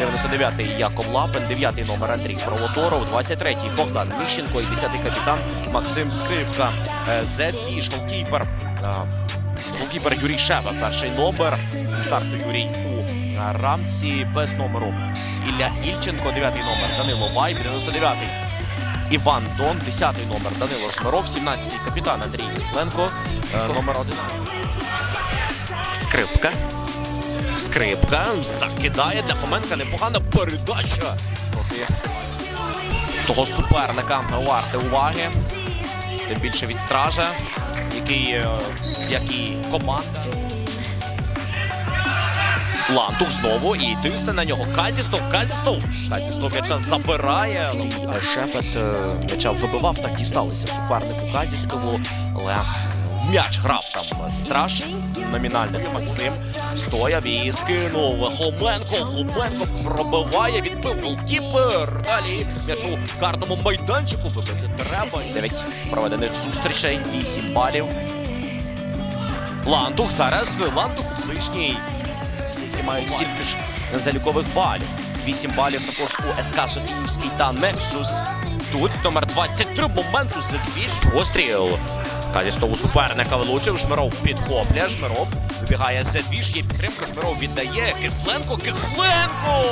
99-й Яков Лапин, 9-й номер Андрій Провоторов, 23-й Богдан Міщенко і 10-й капітан Максим Скрипка. Е, Зет Віш, голкіпер. е, Голкіпер Юрій Шева, перший номер. Старту Юрій у е, рамці без номеру. Ілля Ільченко, 9-й номер. Данило Вайб, 99-й. Іван Дон, 10-й номер. Данило Жмиров, 17-й капітан Андрій Кисленко, е, номер 11. Скрипка. Скрипка закидає для Хоменка непогана передача того суперника. Варте уваги. Тим більше від стража, який, е, як і команда. Лантух знову і тисне на нього. Казістов, Казістов. Казістов м'яча забирає. але Шепет е, м'яча вибивав, так дісталися супернику Казістову. Але в м'яч грав там страж. Номінально Максим стояв і скинув. Хоменко, Хоменко пробиває, відбив голкіпер. Далі м'яч у карному майданчику вибити треба. Дев'ять проведених зустрічей, 8 балів. Лантух зараз Лантух ближній. Які мають стільки ж залікових балів. 8 балів також у СК Софіївський та Нексус. Тут номер 23 моменту задвіж. Постріл. Калістову суперника вилучив. Жмиров підхоплює. Жмиров вибігає Зедвіж. Є підтримка. Жмиров віддає. Кисленко. Кисленко!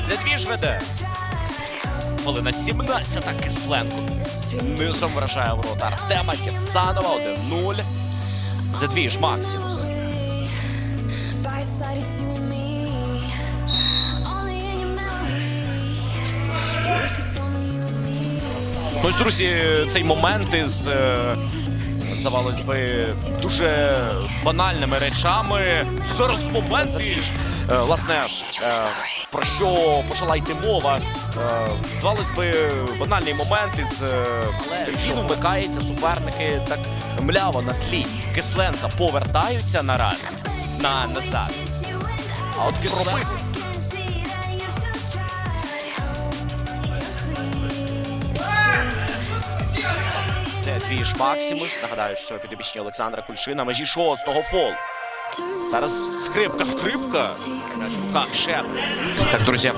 Зедвіж веде. Хвилина 17 Кисленко. Низом вражає ворота Артема Кірсанова. 1-0. Зедвіж Максимус. Ну, ось, друзі, цей момент із, е, здавалось би, дуже банальними речами. Зараз момент, і, е, власне, е, про що почала йти мова. Здавалось би, банальний момент із він вмикається, суперники так мляво на тлі. Кисленка повертаються нараз на назад. А от Кисленко двіж Максимус. Нагадаю, що підопічні Олександра Кульшина межі шостого фол. Зараз скрипка, скрипка. Руках ще. Так, друзі.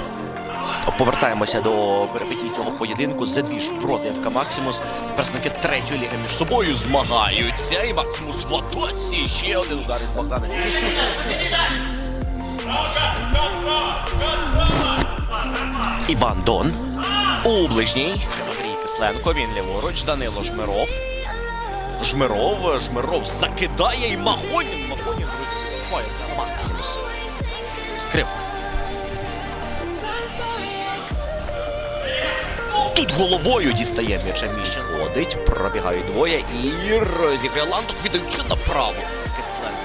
Повертаємося до перипетій цього поєдинку. Зедвіж проти ФК Максимус. Представники третьої ліги між собою змагаються. І Максимус в атаці. Ще один удар від Богдана. Іван Дон. У ближній. Андрій Кисленко. Він ліворуч. Данило Жмиров. Жмиров. Жмиров закидає і Махонін. Махонін друзі. за Максимус. Скрипка. Тут головою дістає м'яча Міщен. Ходить, пробігають двоє і розіграє ланток, віддаючи направо. Кисленко.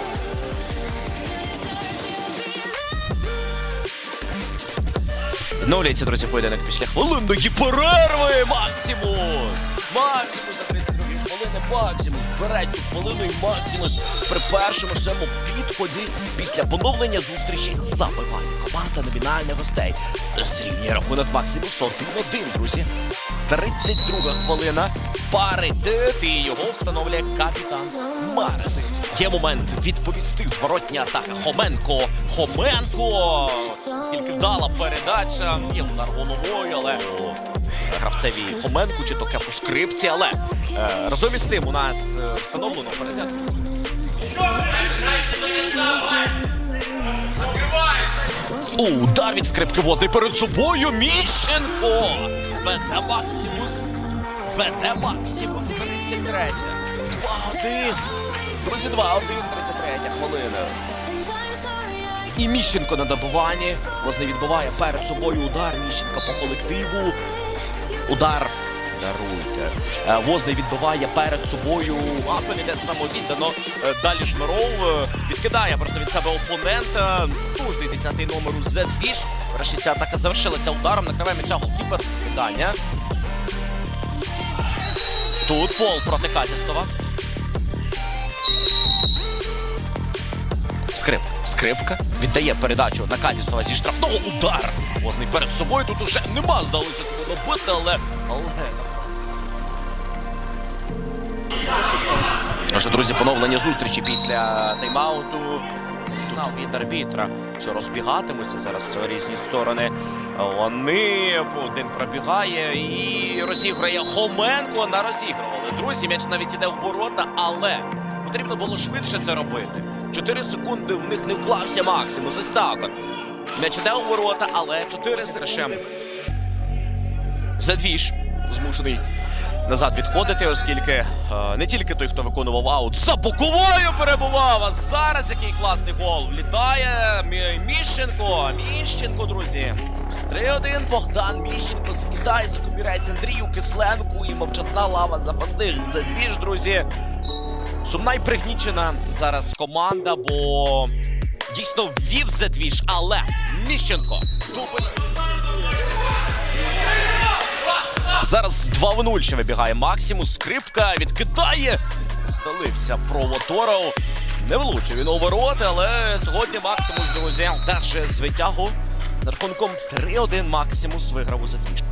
Відновлюється, друзі, поєдинок після хвилинної перерви. Максимус! Максимус за 32 хвилини. Максимус бере цю хвилину Максимус при першому цьому підході після поновлення зустрічі забиває команда номінальних гостей. Зрівнює рахунок Максимус 1-1, друзі. 32 хвилина. Паритет і його встановлює капітан Марс. Є момент відповісти зворотня атака. Хоменко. Хоменко. Скільки вдала передача. Є удар головою, але гравцеві Хоменку чи то кепу скрипці. Але е, разом із цим у нас е, встановлено передача. Удар від скрипки возний перед собою. Міщенко. Веде Максимус. Веде Максимус. 33. 2-1. Друзі, 2-1, 33 хвилина. І Міщенко на добуванні. Возний відбиває перед собою удар. Міщенка по колективу. Удар. Даруйте. Е, Возний відбиває перед собою. Апель іде самовіддано. Е, Далі Жмиров е, відкидає просто від себе опонента. Тужний 10-й номер у Зедвіж. Врешті ця атака завершилася ударом. Накриває м'яча голкіпер. Кидання. Тут фол проти Казістова. Скрипка. Скрипка віддає передачу на Казістова зі штрафного удар. Возний перед собою тут уже нема, здалося тут набити, але. але... Отже, друзі, поновлення зустрічі після тайм-ауту. сигнал від арбітра, що розбігатимуться зараз в різні сторони. Вони один пробігає і розіграє Хоменко на розігрували. Друзі, м'яч навіть іде в ворота, але потрібно було швидше це робити. Чотири секунди в них не вклався максимум. Ось М'яч іде у ворота, але чотири секунди. Задвіж змушений назад відходити, оскільки е, не тільки той, хто виконував аут, за боковою перебував. А зараз який класний гол. Влітає Міщенко. Міщенко, друзі. 3-1 Богдан Міщенко закидається, копірається Андрію Кисленку і мовчазна лава запасних. Задвіж, друзі. Сумна й пригнічена зараз команда, бо дійсно ввів задвіж, але Міщенко. Дубль. Зараз 2 в 0 ще вибігає Максимус. Скрипка відкидає. Сталився провоторов. Не влучив він у але сьогодні Максимус, друзі, даже з витягу. За рахунком 3-1 Максимус виграв у затвіж.